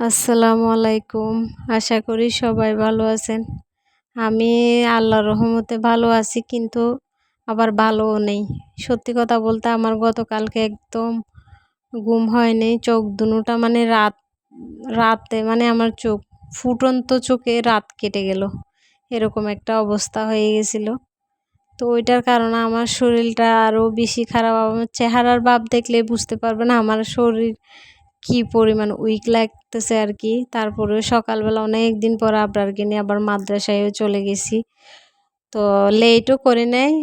আসসালামু আলাইকুম। আশা করি সবাই ভালো আছেন। আমি আল্লাহর রহমতে ভালো আছি, কিন্তু আবার ভালোও নেই। সত্যি কথা বলতে আমার গতকালকে একদম ঘুম হয়নি, চোখ দুটা মানে রাত, রাতে মানে আমার চোখ, ফুটন্ত চোখে রাত কেটে গেল। এরকম একটা অবস্থা হয়ে গেছিল। তো ওইটার কারণে আমার শরীরটা আরও বেশি খারাপ। আমার চেহারার ভাব দেখলে বুঝতে পারবে না আমার শরীর কি পরিমাণ উইক লাগতেছে আর কি তারপরে সকালবেলা অনেক দিন পর আবরারকে নিয়ে আবার মাদ্রাসায়ও চলে গেছি। তো লেটও করে নেয়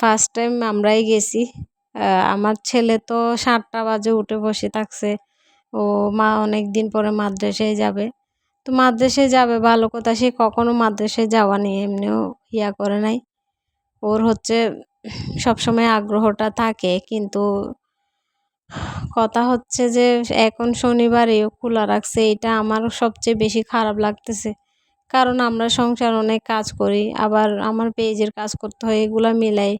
ফার্স্ট টাইম আমরাই গেছি। আমার ছেলে তো সাতটা বাজে উঠে বসে থাকছে। ও মা অনেক দিন পরে মাদ্রাসায় যাবে। তো মাদ্রাসায় যাবে, ভালো কথা, সে কখনো মাদ্রাসায় যাওয়া নিয়ে এমনিও ইয়া করে নাই। ওর হচ্ছে সবসময় আগ্রহটা থাকে, কিন্তু কথা হচ্ছে যে, এখন শনিবারেও খোলা রাখছে, এটা আমার সবচেয়ে বেশি খারাপ লাগতেছে। কারণ আমরা সংসার অনেক কাজ করি, আবার আমার পেজের কাজ করতে হয়, এগুলো মিলাই।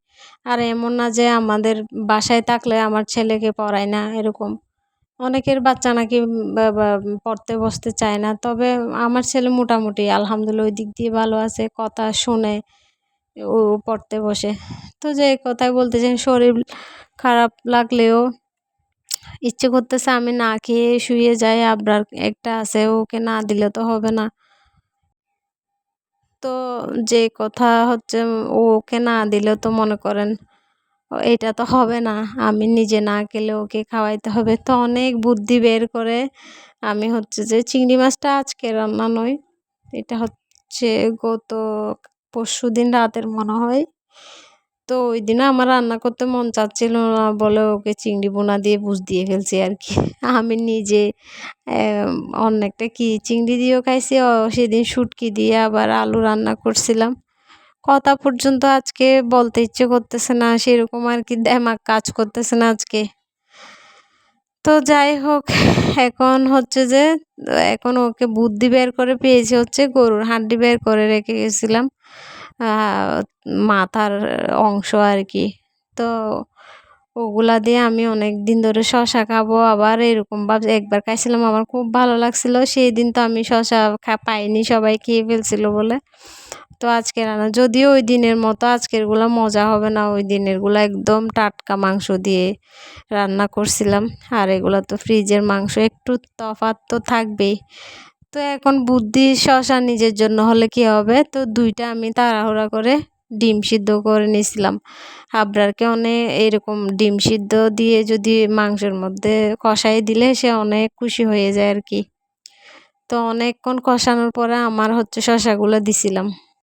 আর এমন না যে আমাদের বাসায় থাকলে আমার ছেলেকে পড়ায় না, এরকম। অনেকের বাচ্চা নাকি পড়তে বসতে চায় না, তবে আমার ছেলে মোটামুটি আলহামদুলিল্লাহ ওই দিক দিয়ে ভালো আছে, কথা শুনে ও পড়তে বসে। তো যে কথাই বলতে চাই, শরীর খারাপ লাগলেও ইচ্ছে করতেছে আমি না খেয়ে শুয়ে যাই, আবরার একটা আছে, ওকে না দিলে তো হবে না। তো যে কথা হচ্ছে, ওকে না দিলে তো মনে করেন, এটা তো হবে না, আমি নিজে না খেলে ওকে খাওয়াইতে হবে। তো অনেক বুদ্ধি বের করে আমি হচ্ছে যে চিংড়ি মাছটা আজকে রান্না নয় এটা হচ্ছে গত পরশু দিন রাতের মনে হয়। তো ওই দিনও আমার রান্না করতে মন চাচ্ছিল না, বলে ওকে চিংড়ি বোনা দিয়ে বুঝ দিয়ে ফেলছি আর কি। আমি নিজে অনেকটা কি চিংড়ি দিয়েও খাইছি সেদিন শুটকি দিয়ে আবার আলু রান্না করছিলাম। কথা পর্যন্ত আজকে বলতে ইচ্ছে করতেছে না, সেরকম আর কি দেমাক কাজ করতেছে না আজকে। তো যাই হোক, এখন হচ্ছে যে, এখন ওকে বুদ্ধি বের করে পেয়েছি হচ্ছে গরুর হাড্ডি বের করে রেখে গেছিলাম। মাথার অংশ আর কি তো ওগুলা দিয়ে আমি অনেক দিন ধরে শশা খাব, আবার এরকম ভাব একবার খাইছিলাম, আমার খুব ভালো লাগছিল। সেই দিন তো আমি শশা পাইনি, সবাই খেয়ে ফেলছিল বলে। তো আজকে রান্না, যদিও ওই দিনের মতো আজকেরগুলো মজা হবে না, ওই দিনেরগুলো একদম টাটকা মাংস দিয়ে রান্না করছিলাম। আর এগুলো তো ফ্রিজের মাংস, একটু তফাত তো থাকবেই। তো এখন বুদ্ধি শশা নিজের জন্য হলে কি হবে? তো দুইটা আমি তাড়াহুড়া করে ডিম সিদ্ধ করে নিয়েছিলাম। আবরারকে অনেক এরকম ডিম সিদ্ধ দিয়ে যদি মাংসের মধ্যে কষাই দিলে সে অনেক খুশি হয়ে যায় আর কি। তো অনেকক্ষণ কষানোর পরে আমার হচ্ছে শশাগুলো দিছিলাম।